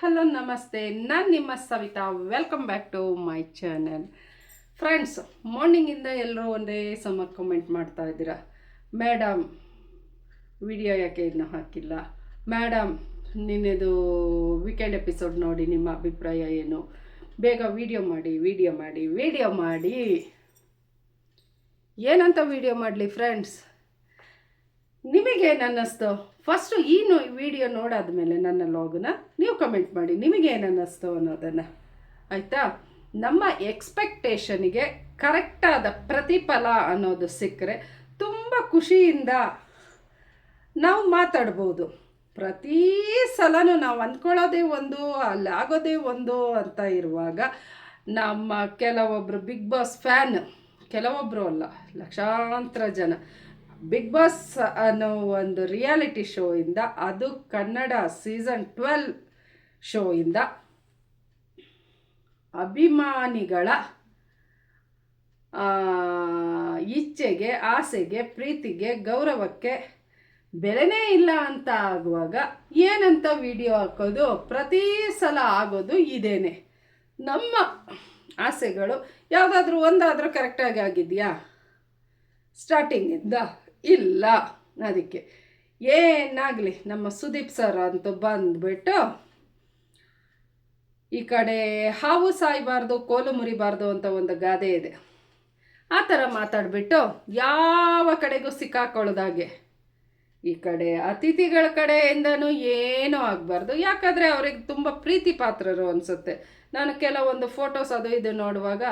Hello, ನಮಸ್ತೆ. ನಾನು ನಿಮ್ಮ Savita. Welcome back to my channel friends ಮಾರ್ನಿಂಗಿಂದ ಎಲ್ಲರೂ ಒಂದೇ ಸಮ ಕಮೆಂಟ್ ಮಾಡ್ತಾ ಇದ್ದೀರಾ? ಮೇಡಮ್ ವಿಡಿಯೋ ಯಾಕೆ ಇನ್ನೂ ಹಾಕಿಲ್ಲ? ಮೇಡಮ್ ನಿನ್ನೆದು ವೀಕೆಂಡ್ ಎಪಿಸೋಡ್ ನೋಡಿ ನಿಮ್ಮ ಅಭಿಪ್ರಾಯ ಏನು? ಬೇಗ ವಿಡಿಯೋ ಮಾಡಿ ವಿಡಿಯೋ ಮಾಡಿ ವಿಡಿಯೋ ಮಾಡಿ. ಏನಂತ ವಿಡಿಯೋ ಮಾಡಲಿ ಫ್ರೆಂಡ್ಸ್ ನಿಮಗೇನು ಅನ್ನಿಸ್ತು? ಫಸ್ಟು ಈ ವಿಡಿಯೋ ನೋಡಾದ್ಮೇಲೆ ನನ್ನ ಲಾಗನ್ನ ನೀವು ಕಮೆಂಟ್ ಮಾಡಿ ನಿಮಗೇನು ಅನ್ನಿಸ್ತು ಅನ್ನೋದನ್ನು. ಆಯಿತಾ? ನಮ್ಮ ಎಕ್ಸ್ಪೆಕ್ಟೇಷನಿಗೆ ಕರೆಕ್ಟಾದ ಪ್ರತಿಫಲ ಅನ್ನೋದು ಸಿಕ್ಕರೆ ತುಂಬ ಖುಷಿಯಿಂದ ನಾವು ಮಾತಾಡ್ಬೋದು. ಪ್ರತಿ ಸಲನೂ ನಾವು ಅಂದ್ಕೊಳ್ಳೋದೇ ಒಂದು ಅಲ್ಲಿ ಆಗೋದೇ ಒಂದು ಅಂತ ಇರುವಾಗ ನಮ್ಮ ಕೆಲವೊಬ್ಬರು ಬಿಗ್ ಬಾಸ್ ಫ್ಯಾನ್ ಕೆಲವೊಬ್ಬರು ಅಲ್ಲ, ಲಕ್ಷಾಂತರ ಜನ. ಬಿಗ್ ಬಾಸ್ ಅನ್ನೋ ಒಂದು ರಿಯಾಲಿಟಿ ಶೋಯಿಂದ ಅದು ಕನ್ನಡ ಸೀಸನ್ ಟ್ವೆಲ್ ಶೋಯಿಂದ ಅಭಿಮಾನಿಗಳ ಆ, ಇಚ್ಛೆಗೆ ಆಸೆಗೆ ಪ್ರೀತಿಗೆ ಗೌರವಕ್ಕೆ ಬೆಲೆನೇ ಇಲ್ಲ ಅಂತ ಆಗುವಾಗ ಏನಂತ ವಿಡಿಯೋ ಹಾಕೋದು? ಪ್ರತಿ ಸಲ ಆಗೋದು ಇದೇನೆ. ನಮ್ಮ ಆಸೆಗಳು ಯಾವುದಾದ್ರೂ ಒಂದಾದರೂ ಕರೆಕ್ಟಾಗಿ ಆಗಿದೆಯಾ? ಸ್ಟಾರ್ಟಿಂಗಿಂದ ಇಲ್ಲ ಅದಕ್ಕೆ. ಏನಾಗಲಿ, ನಮ್ಮ ಸುದೀಪ್ ಸರ್ ಅಂತ ಬಂದ್ಬಿಟ್ಟು, ಈ ಕಡೆ ಹಾವು ಸಾಯಬಾರ್ದು, ಕೋಲು ಮುರಿಬಾರ್ದು ಅಂತ ಒಂದು ಗಾದೆ ಇದೆ. ಆ ಥರ ಮಾತಾಡಿಬಿಟ್ಟು ಯಾವ ಕಡೆಗೂ ಸಿಕ್ಕಾಕೊಳ್ಳೋದಾಗೆ ಈ ಕಡೆ ಅತಿಥಿಗಳ ಕಡೆಯಿಂದನೂ ಏನೂ ಆಗಬಾರ್ದು. ಯಾಕಂದರೆ ಅವ್ರಿಗೆ ತುಂಬ ಪ್ರೀತಿ ಪಾತ್ರರು ಅನಿಸುತ್ತೆ. ನಾನು ಕೆಲವೊಂದು ಫೋಟೋಸ್ ಅದು ಇದು ನೋಡುವಾಗ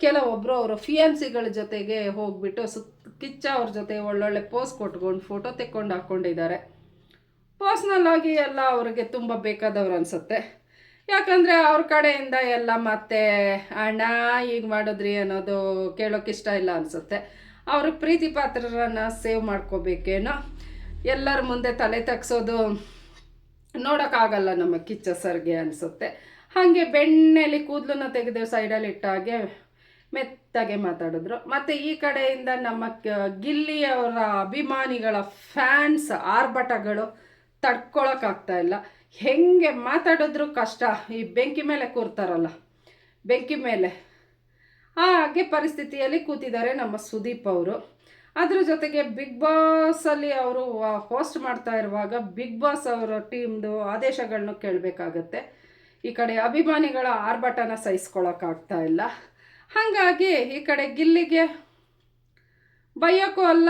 ಕೆಲವೊಬ್ಬರು ಅವರು ಫಿಯಾನ್ಸಿಗಳ ಜೊತೆಗೆ ಹೋಗ್ಬಿಟ್ಟು ಸುತ್ತ ಕಿಚ್ಚ ಅವ್ರ ಜೊತೆ ಒಳ್ಳೊಳ್ಳೆ ಪೋಸ್ ಕೊಟ್ಕೊಂಡು ಫೋಟೋ ತೆಕ್ಕೊಂಡು ಹಾಕ್ಕೊಂಡಿದ್ದಾರೆ. ಪರ್ಸ್ನಲ್ ಆಗಿ ಎಲ್ಲ ಅವ್ರಿಗೆ ತುಂಬ ಬೇಕಾದವ್ರು ಅನಿಸುತ್ತೆ. ಯಾಕಂದರೆ ಅವ್ರ ಕಡೆಯಿಂದ ಎಲ್ಲ ಮತ್ತೆ, ಅಣ್ಣ ಈಗ ಮಾಡಿದ್ರಿ ಅನ್ನೋದು ಕೇಳೋಕೆ ಇಷ್ಟ ಇಲ್ಲ ಅನಿಸುತ್ತೆ. ಅವ್ರಿಗೆ ಪ್ರೀತಿ ಪಾತ್ರರನ್ನ ಸೇವ್ ಮಾಡ್ಕೋಬೇಕೇನೋ. ಎಲ್ಲರ ಮುಂದೆ ತಲೆ ತಗ್ಸೋದು ನೋಡೋಕ್ಕಾಗಲ್ಲ ನಮ್ಮ ಕಿಚ್ಚ ಸರ್ಗೆ ಅನಿಸುತ್ತೆ. ಹಾಗೆ ಬೆಣ್ಣೆಲಿ ಕೂದಲನ್ನ ತೆಗೆದು ಸೈಡಲ್ಲಿ ಇಟ್ಟಾಗೆ ಮೆತ್ತಗೆ ಮಾತಾಡಿದ್ರು. ಮತ್ತು ಈ ಕಡೆಯಿಂದ ನಮ್ಮ ಗಿಲ್ಲಿಯವರ ಅಭಿಮಾನಿಗಳ ಫ್ಯಾನ್ಸ್ ಆರ್ಭಟಗಳು ತಡ್ಕೊಳಕ್ಕಾಗ್ತಾ ಇಲ್ಲ. ಹೆಂಗೆ ಮಾತಾಡಿದ್ರು ಕಷ್ಟ. ಈ ಬೆಂಕಿ ಮೇಲೆ ಕೂರ್ತಾರಲ್ಲ, ಬೆಂಕಿ ಮೇಲೆ. ಹಾಗೆ ಪರಿಸ್ಥಿತಿಯಲ್ಲಿ ಕೂತಿದ್ದಾರೆ ನಮ್ಮ ಸುದೀಪ್ ಅವರು. ಅದ್ರ ಜೊತೆಗೆ ಬಿಗ್ ಬಾಸಲ್ಲಿ ಅವರು ಹೋಸ್ಟ್ ಮಾಡ್ತಾ ಇರುವಾಗ ಬಿಗ್ ಬಾಸ್ ಅವರ ಟೀಮ್ದು ಆದೇಶಗಳನ್ನು ಕೇಳಬೇಕಾಗತ್ತೆ. ಈ ಕಡೆ ಅಭಿಮಾನಿಗಳ ಆರ್ಭಟನ ಸಹಿಸ್ಕೊಳಕ್ಕಾಗ್ತಾ ಇಲ್ಲ. ಹಾಗಾಗಿ ಈ ಕಡೆ ಗಿಲ್ಲಿಗೆ ಬಯ್ಯೋಕ್ಕೂ ಅಲ್ಲ,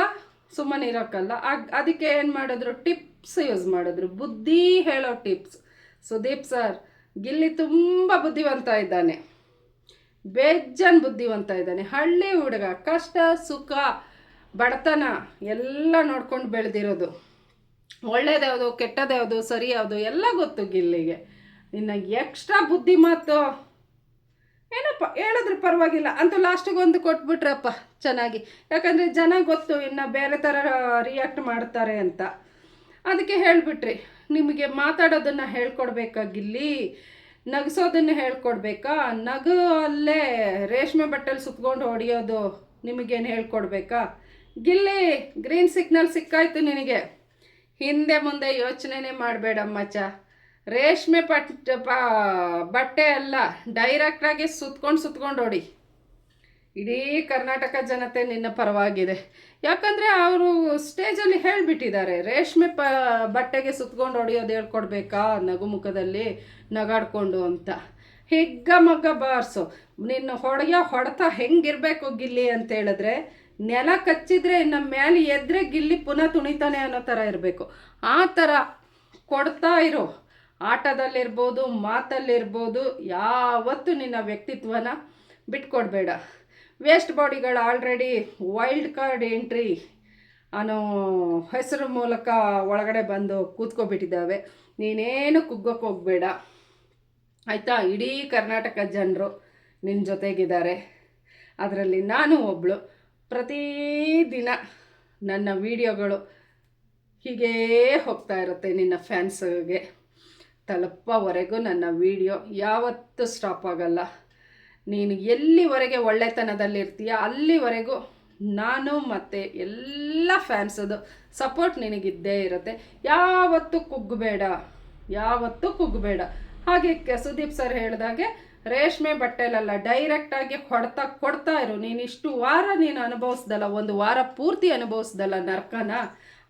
ಸುಮ್ಮನೆ ಇರೋಕ್ಕಲ್ಲ. ಅದಕ್ಕೆ ಏನು ಮಾಡಿದ್ರು? ಟಿಪ್ಸ್ ಯೂಸ್ ಮಾಡಿದ್ರು. ಬುದ್ಧಿ ಹೇಳೋ ಟಿಪ್ಸ್. ಸುದೀಪ್ ಸರ್, ಗಿಲ್ಲಿ ತುಂಬ ಬುದ್ಧಿವಂತ ಇದ್ದಾನೆ. ಬೇಜನ್ ಬುದ್ಧಿವಂತ ಇದ್ದಾನೆ. ಹಳ್ಳಿ ಹುಡುಗ, ಕಷ್ಟ, ಸುಖ, ಬಡತನ ಎಲ್ಲ ನೋಡ್ಕೊಂಡು ಬೆಳೆದಿರೋದು. ಒಳ್ಳೇದ್ಯಾವುದು ಕೆಟ್ಟದ್ಯಾವುದು ಸರಿ ಯಾವುದು, ಎಲ್ಲ ಗೊತ್ತು ಗಿಲ್ಲಿಗೆ. ಇನ್ನು ಎಕ್ಸ್ಟ್ರಾ ಬುದ್ಧಿ ಮಾತು ಏನಪ್ಪ, ಹೇಳಿದ್ರೆ ಪರವಾಗಿಲ್ಲ. ಅಂತೂ ಲಾಸ್ಟಿಗೆ ಒಂದು ಕೊಟ್ಬಿಟ್ರಪ್ಪ ಚೆನ್ನಾಗಿ. ಯಾಕಂದರೆ ಜನ ಗೊತ್ತು ಇನ್ನು ಬೇರೆ ಥರ ರಿಯಾಕ್ಟ್ ಮಾಡ್ತಾರೆ ಅಂತ. ಅದಕ್ಕೆ ಹೇಳಿಬಿಟ್ರಿ, ನಿಮಗೆ ಮಾತಾಡೋದನ್ನು ಹೇಳ್ಕೊಡ್ಬೇಕಾಗಿಲ್ಲಿ? ನಗಿಸೋದನ್ನು ಹೇಳ್ಕೊಡ್ಬೇಕಾ? ನಗು ಅಲ್ಲೇ ರೇಷ್ಮೆ ಬಟ್ಟೆಲಿ ಸುತ್ಕೊಂಡು ಹೊಡೆಯೋದು ನಿಮಗೇನು ಹೇಳ್ಕೊಡ್ಬೇಕಾ? ಗಿಲ್ಲಿ ಗ್ರೀನ್ ಸಿಗ್ನಲ್ ಸಿಕ್ಕಾಯ್ತು ನಿನಗೆ. ಹಿಂದೆ ಮುಂದೆ ಯೋಚನೆನೇ ಮಾಡಬೇಡ ಮಚ್ಚ ರೇಷ್ಮೆ ಪಟ್ಟ ಬಟ್ಟೆ ಅಲ್ಲ ಡೈರೆಕ್ಟಾಗಿ ಸುತ್ಕೊಂಡು ಸುತ್ಕೊಂಡು ಹೊಡಿ. ಇಡೀ ಕರ್ನಾಟಕ ಜನತೆ ನಿನ್ನ ಪರವಾಗಿದೆ. ಯಾಕಂದರೆ ಅವರು ಸ್ಟೇಜಲ್ಲಿ ಹೇಳಿಬಿಟ್ಟಿದ್ದಾರೆ, ರೇಷ್ಮೆ ಪ, ಬಟ್ಟೆಗೆ ಸುತ್ಕೊಂಡು ಹೊಡಿಯೋದು ಹೇಳ್ಕೊಡ್ಬೇಕಾ ನಗುಮುಖದಲ್ಲಿ ನಗಾಡ್ಕೊಂಡು ಅಂತ. ಹಿಗ್ಗ ಮಗ್ಗ ಬಾರ್ಸು. ನಿನ್ನ ಹೊಡೆಯೋ ಹೊಡೆತ ಹೆಂಗಿರಬೇಕು ಗಿಲ್ಲಿ ಅಂತ ಹೇಳಿದ್ರೆ, ನೆಲ ಕಚ್ಚಿದ್ರೆ ಇನ್ನು ಮೇಲೆ ಎದ್ರೆ ಗಿಲ್ಲಿ ಪುನಃ ತುಣಿತಾನೆ ಅನ್ನೋ ಥರ ಇರಬೇಕು. ಆ ಥರ ಕೊಡ್ತಾ ಇರೋ. ಆಟದಲ್ಲಿರ್ಬೋದು, ಮಾತಲ್ಲಿರ್ಬೋದು, ಯಾವತ್ತೂ ನಿನ್ನ ವ್ಯಕ್ತಿತ್ವನ ಬಿಟ್ಕೊಡ್ಬೇಡ. ವೇಸ್ಟ್ ಬಾಡಿಗಳು ಆಲ್ರೆಡಿ ವೈಲ್ಡ್ ಕಾರ್ಡ್ ಎಂಟ್ರಿ ಅನ್ನೋ ಹೆಸರು ಮೂಲಕ ಒಳಗಡೆ ಬಂದು ಕೂತ್ಕೊಬಿಟ್ಟಿದ್ದಾವೆ. ನೀನೇನು ಕುಗ್ಗೋಕ್ಕೆ ಹೋಗಬೇಡ. ಆಯಿತಾ? ಇಡೀ ಕರ್ನಾಟಕ ಜನರು ನಿನ್ನ ಜೊತೆಗಿದ್ದಾರೆ. ಅದರಲ್ಲಿ ನಾನು ಒಬ್ಬಳು ಪ್ರತಿದಿನ ನನ್ನ ವಿಡಿಯೋಗಳು ಹೀಗೇ ಹೋಗ್ತಾ ಇರುತ್ತೆ ನಿನ್ನ ಫ್ಯಾನ್ಸ್ಗೆ. ತಲುಪವರೆಗೂ ನನ್ನ ವಿಡಿಯೋ ಯಾವತ್ತೂ ಸ್ಟಾಪ್ ಆಗಲ್ಲ. ನೀನು ಎಲ್ಲಿವರೆಗೆ ಒಳ್ಳೆತನದಲ್ಲಿರ್ತೀಯ, ಅಲ್ಲಿವರೆಗೂ ನಾನು ಮತ್ತು ಎಲ್ಲ ಫ್ಯಾನ್ಸದು ಸಪೋರ್ಟ್ ನಿನಗಿದ್ದೇ ಇರುತ್ತೆ. ಯಾವತ್ತೂ ಕುಗ್ಗಬೇಡ ಯಾವತ್ತೂ ಕುಗ್ಗಬೇಡ ಹಾಗೆ ಕೆಸುದೀಪ್ ಸರ್ ಹೇಳಿದಾಗೆ ರೇಷ್ಮೆ ಬಟ್ಟೆಲಲ್ಲ ಡೈರೆಕ್ಟಾಗಿ ಕೊಡ್ತಾ ಕೊಡ್ತಾ ಇರು. ನೀನು ಇಷ್ಟು ವಾರ ನೀನು ಅನುಭವಿಸ್ದಲ್ಲ, ಒಂದು ವಾರ ಪೂರ್ತಿ ಅನುಭವಿಸ್ದಲ್ಲ ನರ್ಕನ.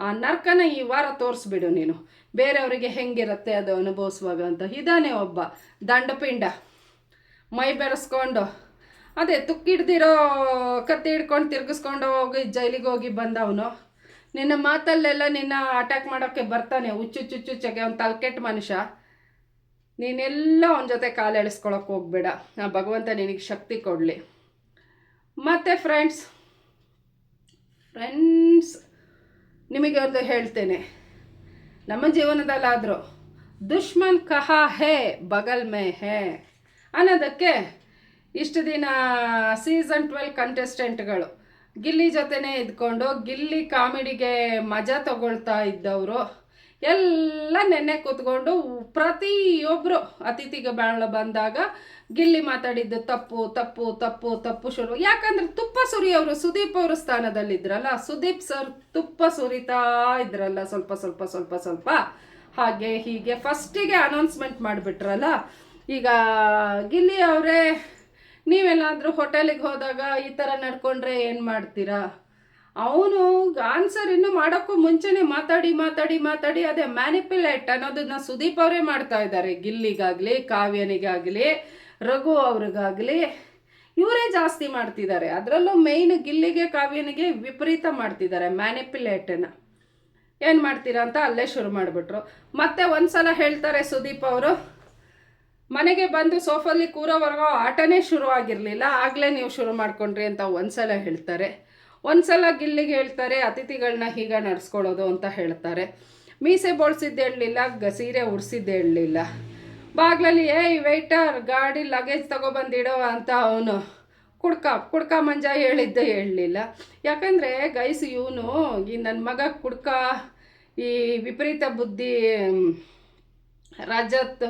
ಆ ನರ್ಕನ ಈ ವಾರ ತೋರಿಸ್ಬಿಡು ನೀನು. ಬೇರೆಯವರಿಗೆ ಹೆಂಗಿರುತ್ತೆ ಅದು ಅನುಭವಿಸುವಾಗ ಅಂತ. ಇದಾನೆ ಒಬ್ಬ ದಂಡಪಿಂಡ. ಮೈ ಬೆರೆಸ್ಕೊಂಡು. ಅದೇ ತುಕ್ಕಿಡ್ದಿರೋ ಕತ್ತಿ ಹಿಡ್ಕೊಂಡು ತಿರ್ಗಿಸ್ಕೊಂಡು ಹೋಗಿ ಜೈಲಿಗೆ ಹೋಗಿ ಬಂದವನು. ನಿನ್ನ ಮಾತಲ್ಲೆಲ್ಲ ನಿನ್ನ ಅಟ್ಯಾಕ್ ಮಾಡೋಕ್ಕೆ ಬರ್ತಾನೆ ಹುಚ್ಚುಚ್ಚುಚ್ಚುಚ್ಚಗೆ ಅವ್ನು ತಲ್ಕೆಟ್ಟ ಮನುಷ್ಯ. ನೀನೆಲ್ಲ ಅವನ ಜೊತೆ ಕಾಲು ಎಳಿಸ್ಕೊಳಕ್ಕೆ ಹೋಗ್ಬೇಡ. ಆ ಭಗವಂತ ನಿನಗೆ ಶಕ್ತಿ ಕೊಡಲಿ. ಮತ್ತು ಫ್ರೆಂಡ್ಸ್ ಫ್ರೆಂಡ್ಸ್ ನಿಮಗೆ ಅವ್ರದ್ದು ಹೇಳ್ತೇನೆ. ನಮ್ಮ ಜೀವನದಲ್ಲಾದರೂ ದುಶ್ಮನ್ ಕಹ ಹೇ, ಬಗಲ್ ಮೇ ಹೇ. ಅನ್ನೋದಕ್ಕೆ ಇಷ್ಟು ದಿನ ಸೀಸನ್ ಟ್ವೆಲ್ ಕಂಟೆಸ್ಟೆಂಟ್ಗಳು ಗಿಲ್ಲಿ ಜೊತೆನೇ ಇದ್ಕೊಂಡು, ಗಿಲ್ಲಿ ಕಾಮಿಡಿಗೆ ಮಜಾ ತಗೊಳ್ತಾ ಇದ್ದವರು. ಎಲ್ಲ ನೆನ್ನೆ ಕೂತ್ಕೊಂಡು ಪ್ರತಿಯೊಬ್ಬರು ಅತಿಥಿಗೆ ಬಾಳ ಬಂದಾಗ ಗಿಲ್ಲಿ ಮಾತಾಡಿದ್ದು ತಪ್ಪು ತಪ್ಪು ತಪ್ಪು ತಪ್ಪು ಶುರು. ಯಾಕಂದ್ರೆ ತುಪ್ಪ ಸುರಿ ಅವರು, ಸುದೀಪ್ ಅವರು ಸ್ಥಾನದಲ್ಲಿದ್ರಲ್ಲ, ಸುದೀಪ್ ಸರ್ ತುಪ್ಪ ಸುರಿತಾ ಇದ್ರಲ್ಲ ಸ್ವಲ್ಪ ಸ್ವಲ್ಪ ಸ್ವಲ್ಪ ಸ್ವಲ್ಪ. ಹಾಗೆ ಹೀಗೆ ಫಸ್ಟಿಗೆ ಅನೌನ್ಸ್ಮೆಂಟ್ ಮಾಡಿಬಿಟ್ರಲ್ಲ, ಈಗ ಗಿಲ್ಲಿ ಅವರೇ, ನೀವೆಲ್ಲಾದರೂ ಹೋಟೆಲಿಗೆ ಹೋದಾಗ ಈ ಥರ ನಡ್ಕೊಂಡ್ರೆ ಏನು ಮಾಡ್ತೀರಾ? ಅವನು ಆನ್ಸರ್ ಇನ್ನು ಮಾಡೋಕ್ಕೂ ಮುಂಚೆನೆ ಮಾತಾಡಿ ಮಾತಾಡಿ ಮಾತಾಡಿ, ಅದೇ ಮ್ಯಾನಿಪ್ಯುಲೇಟ್ ಅನ್ನೋದನ್ನ ಸುದೀಪ್ ಅವರೇ ಮಾಡ್ತಾ ಇದ್ದಾರೆ. ಗಿಲ್ಲಿಗಾಗಲಿ, ಕಾವ್ಯನಿಗಾಗಲಿ, ರಘು ಅವ್ರಿಗಾಗಲಿ, ಇವರೇ ಜಾಸ್ತಿ ಮಾಡ್ತಿದ್ದಾರೆ. ಅದರಲ್ಲೂ ಮೇಯ್ನ್ ಗಿಲ್ಲಿಗೆ, ಕಾವ್ಯನಿಗೆ ವಿಪರೀತ ಮಾಡ್ತಿದ್ದಾರೆ ಮ್ಯಾನಿಪ್ಯುಲೇಟನ್ನು ಏನು ಮಾಡ್ತೀರಾ ಅಂತ ಅಲ್ಲೇ ಶುರು ಮಾಡಿಬಿಟ್ರು. ಮತ್ತೆ ಒಂದ್ಸಲ ಹೇಳ್ತಾರೆ ಸುದೀಪ್ ಅವರು, ಮನೆಗೆ ಬಂದು ಸೋಫಲ್ಲಿ ಕೂರೋವರೆಗೂ ಆಟನೇ ಶುರು ಆಗಿರಲಿಲ್ಲ ಆಗಲೇ ನೀವು ಶುರು ಮಾಡ್ಕೊಂಡ್ರಿ ಅಂತ ಒಂದ್ಸಲ ಹೇಳ್ತಾರೆ. ಒಂದ್ಸಲ ಗಿಲ್ಲಿಗೆ ಹೇಳ್ತಾರೆ ಅತಿಥಿಗಳನ್ನ ಹೀಗ ನಡ್ಸ್ಕೊಳ್ಳೋದು ಅಂತ ಹೇಳ್ತಾರೆ. ಮೀಸೆ ಬೋಳ್ಸಿದ್ದು ಹೇಳಲಿಲ್ಲ ಸೀರೆ ಉಡ್ಸಿದ್ದು ಹೇಳಲಿಲ್ಲ ಬಾಗ್ಲಲ್ಲಿ, ಏಯ್ ವೆಯ್ಟರ್ ಗಾಡಿ ಲಗೇಜ್ ತಗೊಬಂದಿಡೋ ಅಂತ ಅವನು ಕುಡ್ಕ ಕುಡ್ಕ ಮಂಜ ಹೇಳಿದ್ದೆ ಹೇಳಲಿಲ್ಲ ಯಾಕಂದರೆ, ಗೈಸ್, ಇವನು ಈ ನನ್ನ ಮಗ ಕುಡ್ಕ ಈ ವಿಪರೀತ ಬುದ್ಧಿ ರಜತ್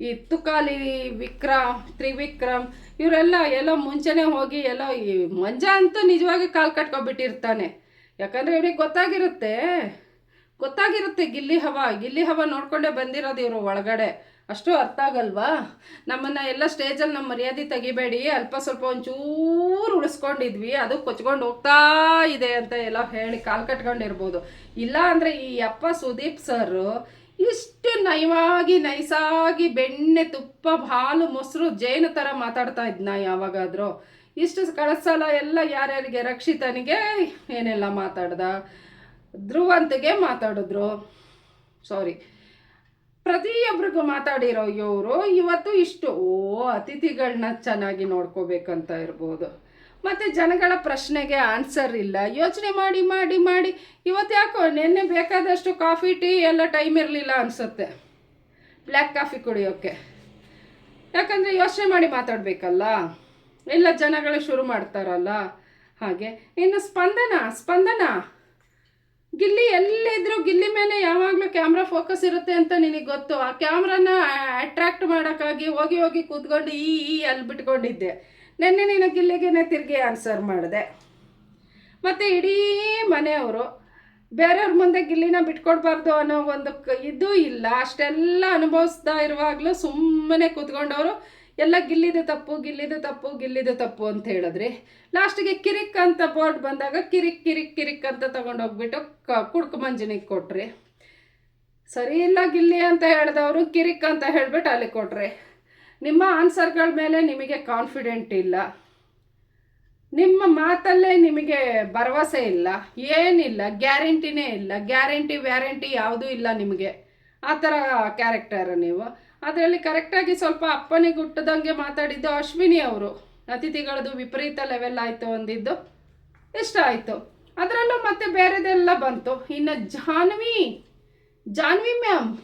ಈ ತುಕಾಲಿ ವಿಕ್ರಮ್, ತ್ರಿವಿಕ್ರಮ್, ಇವರೆಲ್ಲ ಎಲ್ಲೋ ಮುಂಚೆನೇ ಹೋಗಿ ಎಲ್ಲೋ ಈ ಮಂಜ ಅಂತೂ ನಿಜವಾಗಿ ಕಾಲು ಕಟ್ಕೊಬಿಟ್ಟಿರ್ತಾನೆ. ಯಾಕಂದರೆ ಇವ್ರಿಗೆ ಗೊತ್ತಾಗಿರುತ್ತೆ. ಗೊತ್ತಾಗಿರುತ್ತೆ ಗಿಲ್ಲಿ ಹವ. ಗಿಲ್ಲಿ ಹವ ನೋಡ್ಕೊಂಡೇ ಬಂದಿರೋದು ಇವರು ಒಳಗಡೆ. ಅಷ್ಟು ಅರ್ಥ ಆಗಲ್ವಾ? ನಮ್ಮನ್ನು ಎಲ್ಲ ಸ್ಟೇಜಲ್ಲಿ ನಮ್ಮ ಮರ್ಯಾದೆ ತೆಗಿಬೇಡಿ. ಅಲ್ಪ ಸ್ವಲ್ಪ ಒಂಚೂರು ಉಳಿಸ್ಕೊಂಡಿದ್ವಿ. ಅದು ಕೊಚ್ಕೊಂಡು ಹೋಗ್ತಾ ಇದೆ ಅಂತ ಎಲ್ಲ ಹೇಳಿ ಕಾಲು ಕಟ್ಕೊಂಡಿರ್ಬೋದು. ಇಲ್ಲ ಅಂದರೆ ಈ ಅಪ್ಪ ಸುದೀಪ್ ಸರ್ ಇಷ್ಟು ನಯವಾಗಿ, ನೈಸಾಗಿ ಬೆಣ್ಣೆ, ತುಪ್ಪ, ಹಾಲು, ಮೊಸರು, ಜೇನು ಥರ ಮಾತಾಡ್ತಾ ಇದ್ನ ಯಾವಾಗಾದರೂ. ಇಷ್ಟು ಕಳಸಲ ಎಲ್ಲ ಯಾರ್ಯಾರಿಗೆ? ರಕ್ಷಿತನಿಗೆ ಏನೆಲ್ಲ ಮಾತಾಡ್ದ? ಧ್ರುವಂತಿಗೆ ಮಾತಾಡಿದ್ರು. ಸಾರಿ ಪ್ರತಿಯೊಬ್ಬರಿಗೂ ಮಾತಾಡಿರೋ ಇವರು ಇವತ್ತು ಇಷ್ಟು. ಓ ಅತಿಥಿಗಳನ್ನ ಚೆನ್ನಾಗಿ ನೋಡ್ಕೋಬೇಕಂತ ಇರ್ಬೋದು. ಮತ್ತು ಜನಗಳ ಪ್ರಶ್ನೆಗೆ ಆನ್ಸರ್ ಇಲ್ಲ. ಯೋಚನೆ ಮಾಡಿ ಮಾಡಿ ಮಾಡಿ. ಇವತ್ತು ಯಾಕೋ ನಿನ್ನೆ ಬೇಕಾದಷ್ಟು ಕಾಫಿ, ಟೀ ಎಲ್ಲ ಟೈಮ್ ಇರಲಿಲ್ಲ ಅನಿಸುತ್ತೆ. ಬ್ಲ್ಯಾಕ್ ಕಾಫಿ ಕುಡಿಯೋಕ್ಕೆ ಯಾಕಂದರೆ ಯೋಚನೆ ಮಾಡಿ ಮಾತಾಡಬೇಕಲ್ಲ? ಎಲ್ಲ ಜನಗಳು ಶುರು ಮಾಡ್ತಾರಲ್ಲ? ಹಾಗೆ. ಇನ್ನು ಸ್ಪಂದನ ಸ್ಪಂದನ. ಗಿಲ್ಲಿ ಎಲ್ಲಿದ್ರು ಗಿಲ್ಲಿ ಮೇಲೆ ಯಾವಾಗಲೂ ಕ್ಯಾಮ್ರಾ ಫೋಕಸ್ ಇರುತ್ತೆ ಅಂತ ನಿನಗೆ ಗೊತ್ತು. ಆ ಕ್ಯಾಮ್ರಾನ ಅಟ್ರಾಕ್ಟ್ ಮಾಡೋಕ್ಕಾಗಿ ಹೋಗಿ ಹೋಗಿ ಕೂತ್ಕೊಂಡು ಈ ಈ ಅಲ್ಲಿ ಬಿಟ್ಕೊಂಡಿದ್ದೆ ನಿನ್ನೆ ನೀನು ಗಿಲ್ಲಿಗೆನೆ ತಿರುಗಿ ಆನ್ಸರ್ ಮಾಡಿದೆ. ಮತ್ತು ಇಡೀ ಮನೆಯವರು ಬೇರೆಯವ್ರ ಮುಂದೆ ಗಿಲ್ಲಿನ ಬಿಟ್ಕೊಡ್ಬಾರ್ದು ಅನ್ನೋ ಒಂದು ಇದು ಇಲ್ಲ. ಅಷ್ಟೆಲ್ಲ ಅನುಭವಿಸ್ತಾ ಇರುವಾಗಲೂ ಸುಮ್ಮನೆ ಕೂತ್ಕೊಂಡವರು, ಎಲ್ಲ ಗಿಲ್ಲಿದು ತಪ್ಪು ಗಿಲ್ಲಿದು ತಪ್ಪು ಗಿಲ್ಲಿದು ತಪ್ಪು ಅಂತ ಹೇಳಿದ್ರಿ. ಲಾಸ್ಟಿಗೆ ಕಿರಿಕ್ ಅಂತ ಬೋರ್ಡ್ ಬಂದಾಗ ಕಿರಿಕ್ ಕಿರಿಕ್ ಕಿರಿಕ್ ಅಂತ ತಗೊಂಡೋಗ್ಬಿಟ್ಟು ಕ ಕುಡ್ಕು ಮಂಜಿನಿಗೆ ಕೊಟ್ರಿ. ಸರಿ ಇಲ್ಲ ಗಿಲ್ಲಿ ಅಂತ ಹೇಳಿದವರು, ಕಿರಿಕ್ ಅಂತ ಹೇಳ್ಬಿಟ್ಟು ಅಲ್ಲಿ ಕೊಟ್ರಿ. ನಿಮ್ಮ ಆನ್ಸರ್ಗಳ ಮೇಲೆ ನಿಮಗೆ ಕಾನ್ಫಿಡೆಂಟ್ ಇಲ್ಲ. ನಿಮ್ಮ ಮಾತಲ್ಲೇ ನಿಮಗೆ ಭರವಸೆ ಇಲ್ಲ. ಏನಿಲ್ಲ ಗ್ಯಾರಂಟಿನೇ ಇಲ್ಲ. ಗ್ಯಾರಂಟಿ ವ್ಯಾರಂಟಿ ಯಾವುದೂ ಇಲ್ಲ ನಿಮಗೆ. ಆ ಥರ ಕ್ಯಾರೆಕ್ಟರ್ ನೀವು. ಅದರಲ್ಲಿ ಕರೆಕ್ಟಾಗಿ ಸ್ವಲ್ಪ ಅಪ್ಪನಿಗೆ ಹುಟ್ಟದಂಗೆ ಮಾತಾಡಿದ್ದು ಅಶ್ವಿನಿ ಅವರು. ಅತಿಥಿಗಳದು ವಿಪರೀತ ಲೆವೆಲ್ ಆಯಿತು ಅಂದಿದ್ದು. ಇಷ್ಟ ಆಯಿತು? ಅದರಲ್ಲೂ ಮತ್ತೆ ಬೇರೆದೆಲ್ಲ ಬಂತು. ಇನ್ನು ಜಾನ್ವಿ ಜಾನ್ವಿ ಮ್ಯಾಮ್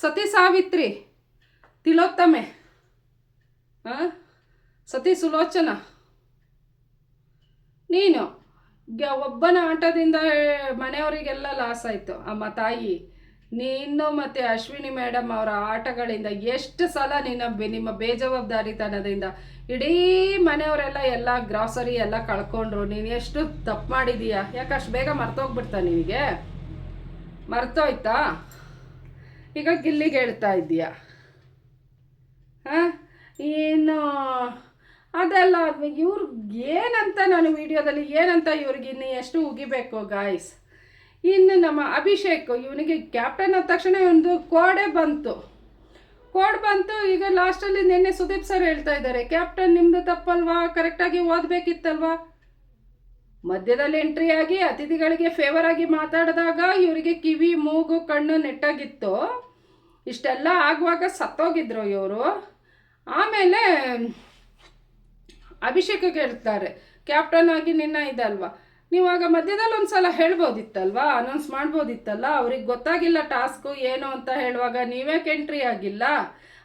ಸತಿ ಸಾವಿತ್ರಿ ತಿಲೋತ್ತಮೆ? ಸತಿ ಸುಲೋಚನ ನೀನು ಒಬ್ಬನ ಆಟದಿಂದ ಮನೆಯವರಿಗೆಲ್ಲ ಲಾಸ್ ಆಯಿತು. ಅಮ್ಮ, ತಾಯಿ, ನೀನು ಮತ್ತು ಅಶ್ವಿನಿ ಮೇಡಮ್ ಅವರ ಆಟಗಳಿಂದ ಎಷ್ಟು ಸಲ ನಿನ್ನ ನಿಮ್ಮ ಬೇಜವಾಬ್ದಾರಿತನದಿಂದ ಇಡೀ ಮನೆಯವರೆಲ್ಲ ಎಲ್ಲ ಗ್ರಾಸರಿ ಎಲ್ಲ ಕಳ್ಕೊಂಡ್ರು. ನೀನು ಎಷ್ಟು ತಪ್ಪು ಮಾಡಿದೀಯಾ? ಯಾಕೆ ಅಷ್ಟು ಬೇಗ ಮರ್ತೋಗ್ಬಿಡ್ತಾ ನಿನಗೆ? ಮರ್ತೋಯ್ತಾ? ಈಗ ಗಿಲ್ಲಿಗೆ ಹೇಳ್ತಾ ಇದ್ದೀಯ? ಹಾಂ? ಏನು? ಅದೆಲ್ಲ ಇವ್ರಿಗೆ ಏನಂತ ನಾನು ವಿಡಿಯೋದಲ್ಲಿ ಏನಂತ ಇವ್ರಿಗೆ ಇನ್ನು ಎಷ್ಟು ಉಗಿಬೇಕು ಗಾಯ್ಸ್ ಇನ್ನು ನಮ್ಮ ಅಭಿಷೇಕ್ ಇವನಿಗೆ ಕ್ಯಾಪ್ಟನ್ ಆದ ತಕ್ಷಣ ಒಂದು ಕೋಡೆ ಬಂತು. ಕೋಡ್ ಬಂತು, ಈಗ ಲಾಸ್ಟಲ್ಲಿ ನಿನ್ನೆ ಸುದೀಪ್ ಸರ್ ಹೇಳ್ತಾ ಇದ್ದಾರೆ ಕ್ಯಾಪ್ಟನ್ ನಿಮ್ಮದು ತಪ್ಪಲ್ವಾ? ಕರೆಕ್ಟಾಗಿ ಓದಬೇಕಿತ್ತಲ್ವಾ? ಮಧ್ಯದಲ್ಲಿ ಎಂಟ್ರಿ ಆಗಿ ಅತಿಥಿಗಳಿಗೆ ಫೇವರ್ ಆಗಿ ಮಾತಾಡಿದಾಗ ಇವರಿಗೆ ಕಿವಿ, ಮೂಗು, ಕಣ್ಣು ನೆಟ್ಟಾಗಿತ್ತು. ಇಷ್ಟೆಲ್ಲ ಆಗುವಾಗ ಸತ್ತೋಗಿದ್ರು ಇವರು. ಆಮೇಲೆ ಅಭಿಷೇಕ ಕೇಳ್ತಾರೆ ಕ್ಯಾಪ್ಟನ್ ಆಗಿ ನಿನ್ನ ಇದಲ್ವಾ? ನೀವಾಗ ಮಧ್ಯದಲ್ಲಿ ಒಂದು ಸಲ ಹೇಳ್ಬೋದಿತ್ತಲ್ವಾ? ಅನೌನ್ಸ್ ಮಾಡ್ಬೋದಿತ್ತಲ್ಲ? ಅವ್ರಿಗೆ ಗೊತ್ತಾಗಿಲ್ಲ ಟಾಸ್ಕು ಏನು ಅಂತ ಹೇಳುವಾಗ ನೀವೇ ಎಂಟ್ರಿ ಆಗಿಲ್ಲ.